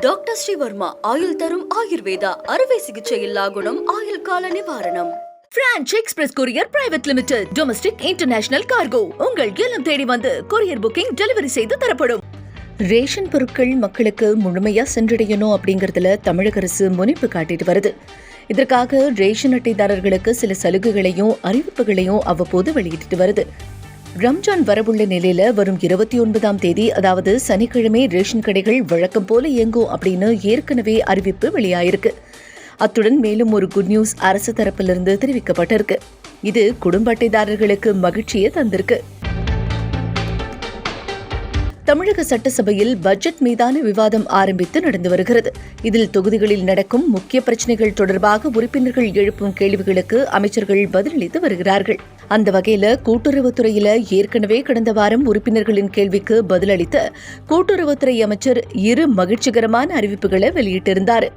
Doctor Sreevarma ஆயுள் தரும் ஆயுர்வேதா அறுவை சிகிச்சை இல்லா குணம் ஆயுள் கால நிவாரணம். Branch express courier private limited domestic international cargo உங்கள் இல்லம் தேடி வந்து கொரியர் புக்கிங் டெலிவரி செய்து தரப்படும். ரேஷன் பொருட்கள் மக்களுக்கு முழுமையா சென்றடையணும் அப்படிங்கறதுல தமிழக அரசு முனைப்பு காட்டிட்டு வருது. இதற்காக ரேஷன் அட்டைதாரர்களுக்கு சில சலுகைகளையும் அறிவிப்புகளையும் அவ்வப்போது வெளியிட்டு வருது. ரம்ஜான் வரவுள்ள நிலையில வரும் இருபத்தி ஒன்பதாம் தேதி அதாவது சனிக்கிழமை ரேஷன் கடைகள் வழக்கம் போல இயங்கும் அப்படின்னு ஏற்கனவே அறிவிப்பு வெளியாயிருக்கு. அத்துடன் மேலும் ஒரு குட் நியூஸ் அரசு தரப்பிலிருந்து தெரிவிக்கப்பட்டிருக்கு. இது குடும்ப அட்டைதாரர்களுக்கு மகிழ்ச்சியை தந்திருக்கு. தமிழக சட்டசபையில் பட்ஜெட் மீதான விவாதம் ஆரம்பித்து நடந்து வருகிறது. இதில் தொகுதிகளில் நடக்கும் முக்கிய பிரச்சினைகள் தொடர்பாக உறுப்பினர்கள் எழுப்பும் கேள்விகளுக்கு அமைச்சர்கள் பதிலளித்து வருகிறார்கள். அந்த வகையில கூட்டுறவுத்துறையில ஏற்கனவே கடந்த வாரம் உறுப்பினர்களின் கேள்விக்கு பதிலளித்த கூட்டுறவுத்துறை அமைச்சர் இரு மகிழ்ச்சிகரமான அறிவிப்புகளை வெளியிட்டிருந்தார்.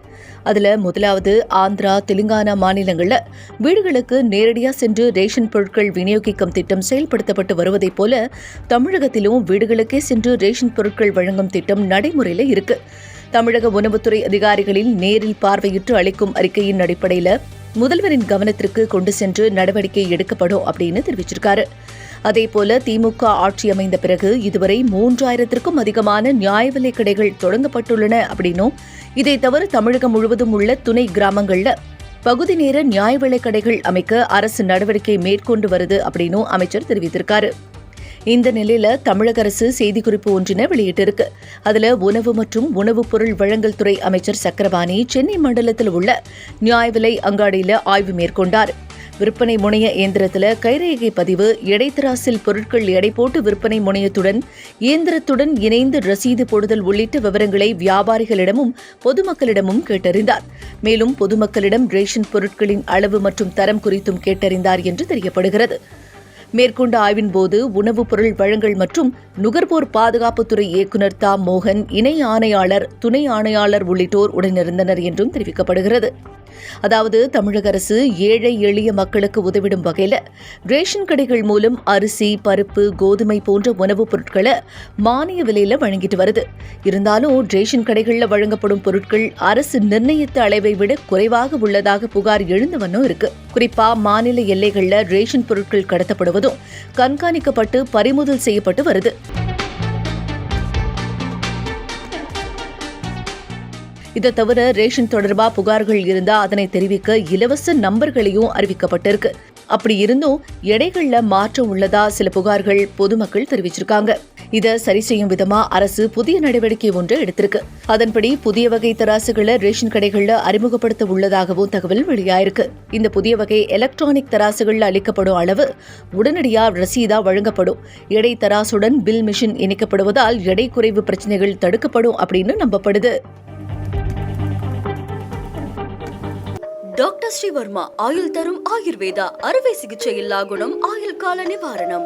அதுல முதலாவது ஆந்திரா தெலுங்கானா மாநிலங்கள்ல வீடுகளுக்கு நேரடியா சென்று ரேஷன் பொருட்கள் விநியோகிக்கும் திட்டம் செயல்படுத்தப்பட்டு வருவதைப் போல தமிழகத்திலும் வீடுகளுக்கே சென்று ரேஷன் பொருட்கள் வழங்கும் திட்டம் நடைமுறையில் இருக்கு. தமிழக உணவுத்துறை அதிகாரிகளில் நேரில் பார்வையிட்டு அளிக்கும் அறிக்கையின் அடிப்படையில் முதல்வரின் கவனத்திற்கு கொண்டு சென்று நடவடிக்கை எடுக்கப்படும் அப்படின்னு தெரிவிச்சிருக்காரு. அதேபோல திமுக ஆட்சி அமைந்த பிறகு இதுவரை மூன்றாயிரத்திற்கும் அதிகமான நியாய விலைக் கடைகள் தொடங்கப்பட்டுள்ளன அப்படின்னும் இதை தவிர தமிழகம் முழுவதும் உள்ள துணை கிராமங்கள்ல பகுதி நேர நியாய விலைக் கடைகள் அமைக்க அரசு நடவடிக்கை மேற்கொண்டு வருது அப்படின்னும் அமைச்சர் தெரிவித்திருக்காரு. இந்த நிலையில தமிழக அரசு செய்திக்குறிப்பு ஒன்றினை வெளியிட்டிருக்கு. அதுல உணவு மற்றும் உணவுப் பொருள் வழங்கல் துறை அமைச்சர் சக்கரபாணி சென்னை மண்டலத்தில் உள்ள நியாய விலை அங்காடியில ஆய்வு மேற்கொண்டார். விற்பனை முனைய இயந்திரத்துல கைரேகை பதிவு எடைத்தராசில் பொருட்கள் எடை போட்டு விற்பனை முனையத்துடன் இயந்திரத்துடன் இணைந்து ரசீது போடுதல் உள்ளிட்ட விவரங்களை வியாபாரிகளிடமும் பொதுமக்களிடமும் கேட்டறிந்தார். மேலும் பொதுமக்களிடம் ரேஷன் பொருட்களின் அளவு மற்றும் தரம் குறித்தும் கேட்டறிந்தார் என்று தெரியப்படுகிறது. மேற்கொண்ட ஆய்வின் போது உணவுப் பொருள் வழங்கல் மற்றும் நுகர்வோர் பாதுகாப்புத்துறை இயக்குநர் தா. மோகன் இணை ஆணையாளர் துணை ஆணையாளர் உள்ளிட்டோர் உடனிருந்தனர் என்றும் தெரிவிக்கப்படுகிறது. அதாவது தமிழக அரசு ஏழை எளிய மக்களுக்கு உதவிடும் வகையில் ரேஷன் கடைகள் மூலம் அரிசி பருப்பு கோதுமை போன்ற உணவுப் பொருட்களை மானிய விலையில வழங்கிட்டு வருது. இருந்தாலும் ரேஷன் கடைகளில் வழங்கப்படும் பொருட்கள் அரசு நிர்ணயித்த அளவை விட குறைவாக உள்ளதாக புகார் எழுந்த வண்ணம் இருக்குது குறிப்பா மாநில எல்லைகள்ல ரேஷன் பொருட்கள் கடத்தப்படுவதும் கண்காணிக்கப்பட்டு பறிமுதல் செய்யப்பட்டு வருது. இதை தவிர ரேஷன் தொடர்பா புகார்கள் இருந்தா அதனை தெரிவிக்க இலவச நம்பர்களையும் அறிவிக்கப்பட்டிருக்கு. அப்படி இருந்தும் எடைகள்ல மாற்றம் உள்ளதா சில புகார்கள் பொதுமக்கள் தெரிவிச்சிருக்காங்க. இதை சரி செய்யும் விதமா அரசு புதிய நடவடிக்கை ஒன்றை எடுத்திருக்கு. அதன்படி புதிய வகை தராசுகளை ரேஷன் கடைகளில் அறிமுகப்படுத்த உள்ளதாகவும் தகவல் வெளியாயிருக்கு. இந்த புதிய வகை எலக்ட்ரானிக் தராசுகளில் அளிக்கப்படும் அளவு உடனடியாக ரசீதா வழங்கப்படும். எடை தராசுடன் பில் மிஷின் இணைக்கப்படுவதால் எடை குறைவு பிரச்சனைகள் தடுக்கப்படும் அப்படின்னு நம்பப்படுது. டாக்டர் ஸ்ரீவர்மா ஆயுள் தரும் ஆயுர்வேதா அறுவை சிகிச்சை இல்லா குணம் ஆயுள் கால நிவாரணம்.